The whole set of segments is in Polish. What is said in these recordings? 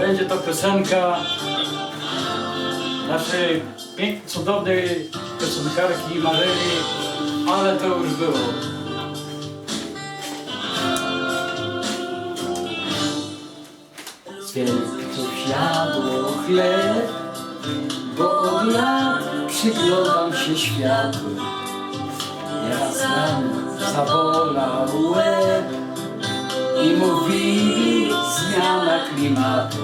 Będzie to piosenka naszej pięknej, cudownej piosenkarki Maryli, ale to już było. Z wielków jadło chleb, bo od lat przyglądam się światu. Nieraz nam zabolał łeb i mówili zmiana klimatu.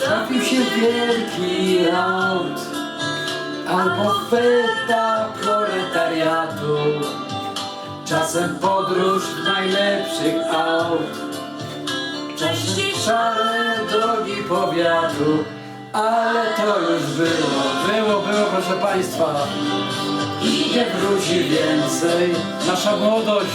Trafił się wielki aut albo feta proletariatu. Czasem podróż w najlepszych aut. Czasem szare drogi powiatu, ale to już było. Było, było, proszę Państwa. I nie wróci więcej. Nasza młodość,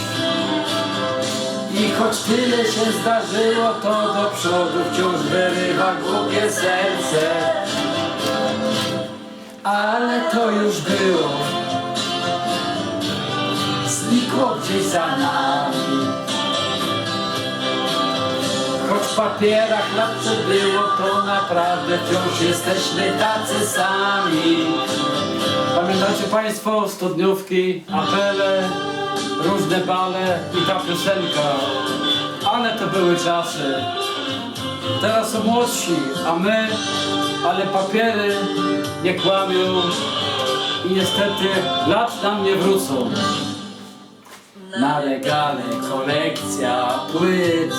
I choć tyle się zdarzyło, to do przodu wciąż wyrywa głupie serce. Ale to już było. Znikło gdzieś za nami. Choć w papierach lat przebyło, to naprawdę wciąż jesteśmy tacy sami. pamiętacie Państwo studniówki, apele, różne bale i ta piosenka. Ale to były czasy. Teraz są młodsi, a my, ale papiery nie kłamią i niestety lat nam nie wrócą. Na legale kolekcja płyt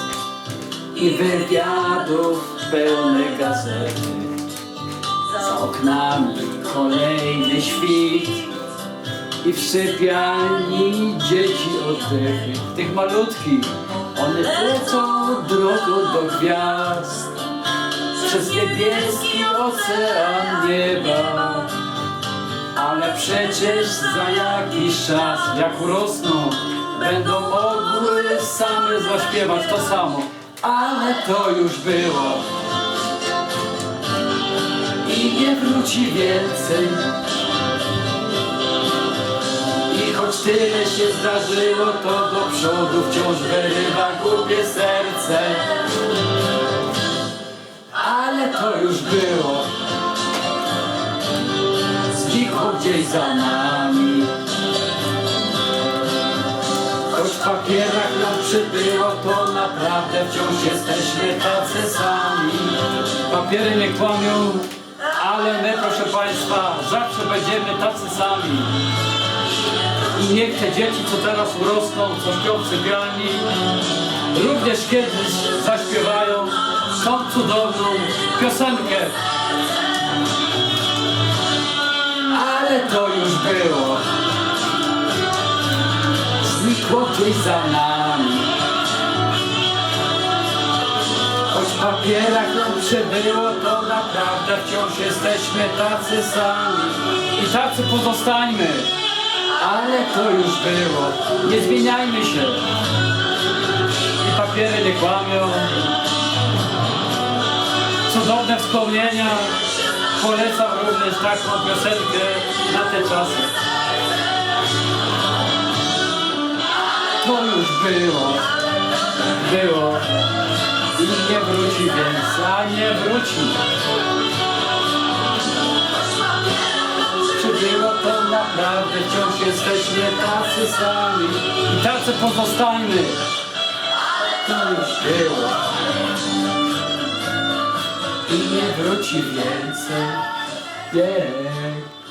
i wywiadów pełne gazety. Za oknami kolejny świt i w sypialni dzieci oddechy. Tych malutkich, One lecą drogą do gwiazd przez niebieski ocean nieba. Ale przecież za jakiś czas jak urosną, będą mogły same zaśpiewać to samo. ale to już było i nie wróci więcej. Tyle się zdarzyło, to do przodu wciąż wyrywa głupie serce. Ale to już było, znikło gdzieś za nami. Choć w papierach nam przybyło, to naprawdę wciąż jesteśmy tacy sami. Papiery nie kłamią, ale my, proszę Państwa, zawsze będziemy tacy sami. I niech te dzieci, co teraz urosną, co śpią w sypialni, również kiedyś zaśpiewają tą cudowną piosenkę. Ale to już było, znikło gdzieś za nami. Choć w papierach nam przybyło, to naprawdę wciąż jesteśmy tacy sami. I tacy pozostańmy. Ale to już było, Nie zmieniajmy się. I papiery nie kłamią. Cudowne wspomnienia. Polecam również taką piosenkę na te czasy. to już było. Było I nie wróci więcej. a nie wróci. Czy było to naprawdę wciąż jesteśmy tacy sami? I tacy pozostańmy. To już było i nie wróci więcej. Yeah.